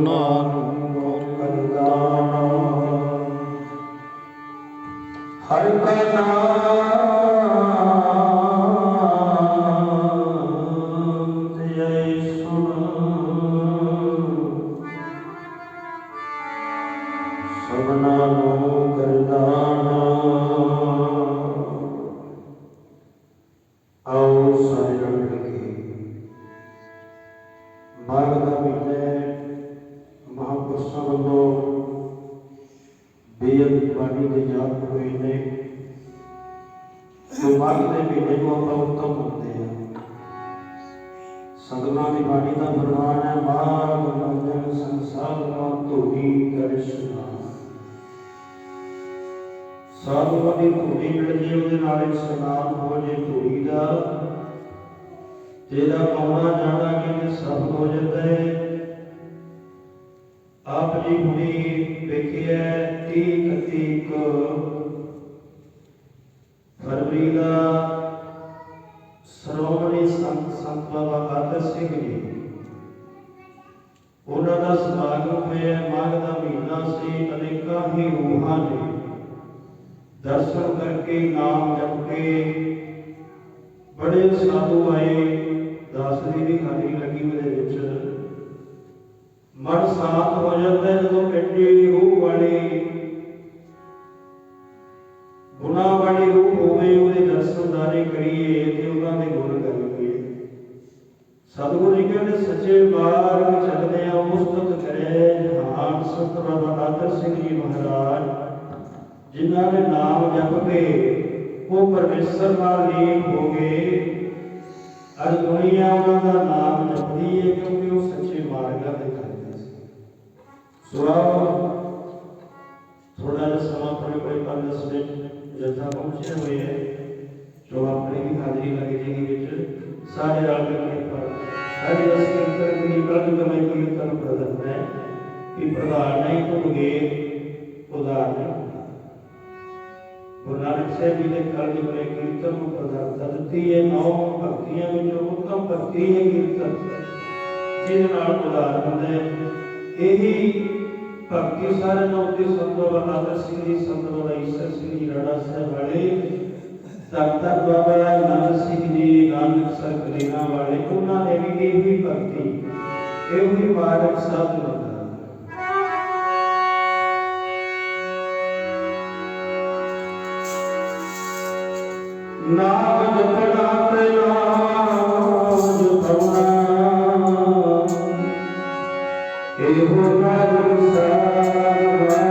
ਨਾਮ ਕਰਦਾ ਹਰ ਕਾ ਨਾਮ ਵੱਲੋਂ ਬੇਅੰਤ ਦੇ ਜਾਪ ਹੋਏ ਨੇ। ਸੋ ਮਾਘ ਦੇ ਮਹੀਨੇ ਨੂੰ ਆਪਾਂ ਉੱਤਮ ਮੰਨਦੇ ਹਾਂ। ਸਤਿਗੁਰਾਂ ਦੀ ਬਾਣੀ ਦਾ ਫਰਮਾਨ ਹੈ ਮਾਘ ਮੰਗਲ ਸੰਸਾਰ ਦਾ ਧੂੜੀ ਦਰਸ਼ਨਾ ਸਾਧੂਆਂ ਦੀ ਧੂੜੀ ਮਿਲ ਜੇ ਉਹਦੇ ਨਾਲ ਇਸ਼ਨਾਨ ਹੋ ਜੇ ਧੂੜੀ ਦਾ। ਤੇਰਾ ਆਉਣਾ ਜਾਣਾ ਕਿਤੇ ਸਭ ਹੋ ਜਾਂਦਾ ਹੈ। ਆਪ ਜੀ ਹੁਣੀ ਵੇਖਿਆ 30 31 ਫਰਵਰੀ ਦਾ ਸ਼੍ਰੋਮਣੀ ਸੰਤ ਸੰਤ ਬਾਬਾ ਆਦਰ ਸਿੰਘ ਜੀ, ਉਹਨਾਂ ਦਾ ਸਮਾਗਮ ਹੋਇਆ ਮਾਘ ਦਾ ਮਹੀਨਾ ਸੀ, ਅਨੇਕਾਂ ਹੀ ਰੂਹਾਂ ਨੇ ਦਰਸ਼ਨ ਕਰਕੇ ਨਾਮ ਜਪ ਕੇ ਬੜੇ ਸਾਧੂ ਆਏ, ਦਾਸ ਦੀ ਵੀ ਹਾਜ਼ਰੀ ਲੱਗੀ ਉਹਦੇ ਵਿੱਚ। ਮਨ ਸਾਥ ਹੋ ਜਾਂਦਾ ਹੈ ਜਦੋਂ ਐਡੀ ਰੂਹ ਵਾਲੀ। ਗੁਨਾਹ ਵਾਲੀ ਰੂਹ ਹੋਵੇ, ਉਹਦੇ ਦਰਸ਼ਨਦਾਰੇ ਕਰੀਏ, ਤੇ ਉਹਨਾਂ ਦੇ ਗੁਣ ਗਾਈਏ। ਸਤਿਗੁਰੂ ਜੀ ਕਹਿੰਦੇ, ਸੱਚੇ ਮਾਰਗ ਚੱਲਦੇ ਆ ਮੁਸਤਕ ਕਰੇ ਜਹਾਨ ਸੰਤ ਬਾਬਾ ਆਦਰ ਸਿੰਘ ਜੀ ਮਹਾਰਾਜ। ਜਿਨ੍ਹਾਂ ਨੇ ਨਾਮ ਜਪ ਕੇ, ਉਹ ਪਰਮੇਸ਼ਰ ਨਾਲ ਲੀਨ ਹੋ ਗਏ। ਅੱਜ ਦੁਨੀਆ ਉਹਨਾਂ ਦਾ ਨਾਮ ਜਪਦੀ ਹੈ, ਕਿਉਂਕਿ ਉਹ ਸੱਚੇ ਮਾਰਗਾਂ ਤੇ ਸੋ ਆਓ ਥੋੜਾ ਜਿਹਾ ਸਮਾਂ ਆਪਣੇ ਕੋਲ ਪੰਜ ਦਸ ਮਿੰਟ ਜਥਾ ਪਹੁੰਚੇ ਹੋਏ ਹੈ ਜੋ ਆਪਣੀ ਵੀ ਹਾਜ਼ਰੀ ਲੱਗ ਜੇਗੀ ਵਿੱਚ ਸਾਰੇ ਰਲ ਕੇ ਪਰ ਸਾਡੇ ਰਸ ਕੀਰਤਨ ਦੀ ਪ੍ਰਭੂ ਦਾ ਮੈਂ ਕੀਰਤਨ ਪ੍ਰਦਤ ਹੈ ਕਿ ਪ੍ਰਧਾਨ ਨਹੀਂ ਭੁਗੇ ਉਦਾਰ ਨਹੀਂ ਗੁਰੂ ਨਾਨਕ ਸਾਹਿਬ ਜੀ ਨੇ ਕਲਯੁਗ ਬਰੇ ਕੀਰਤਨ ਨੂੰ ਪ੍ਰਧਾਨਤਾ ਦਿੱਤੀ ਹੈ ਨੌ ਭਗਤੀਆਂ ਵਿੱਚੋਂ ਉੱਤਮ ਭਗਤੀ ਹੈ ਕੀਰਤਨ ਜਿਹਦੇ ਭਗਤੀ ਸਾਰੇ ਨਾਮ ਦੇ ਸੰਤ ਬਾਬਾ ਆਦਰ ਸਿੰਘ ਜੀ, ਸੰਤ ਬਾਬਾ ਈਸ਼ਰ ਸਿੰਘ ਜੀ ਰਾੜਾ ਸਾਹਿਬ ਵਾਲੇ, ਤਖਤ ਬਾਬਾ ਨਾਨਕ ਸਿੰਘ ਜੀ, ਨਾਨਕ ਸਰ ਕਲੀਨਾ ਵਾਲੇ, ਉਹਨਾਂ ਨੇ ਵੀ ਇਹੀ ਭਗਤੀ, ਇਹੋ ਹੀ ਮਾਰਗ ਸਾਧ ਲੰਦਾ ਨਾਮ ਜਪਣਾ ਇਹੋ ਮਾਰਗ ਸਾਧ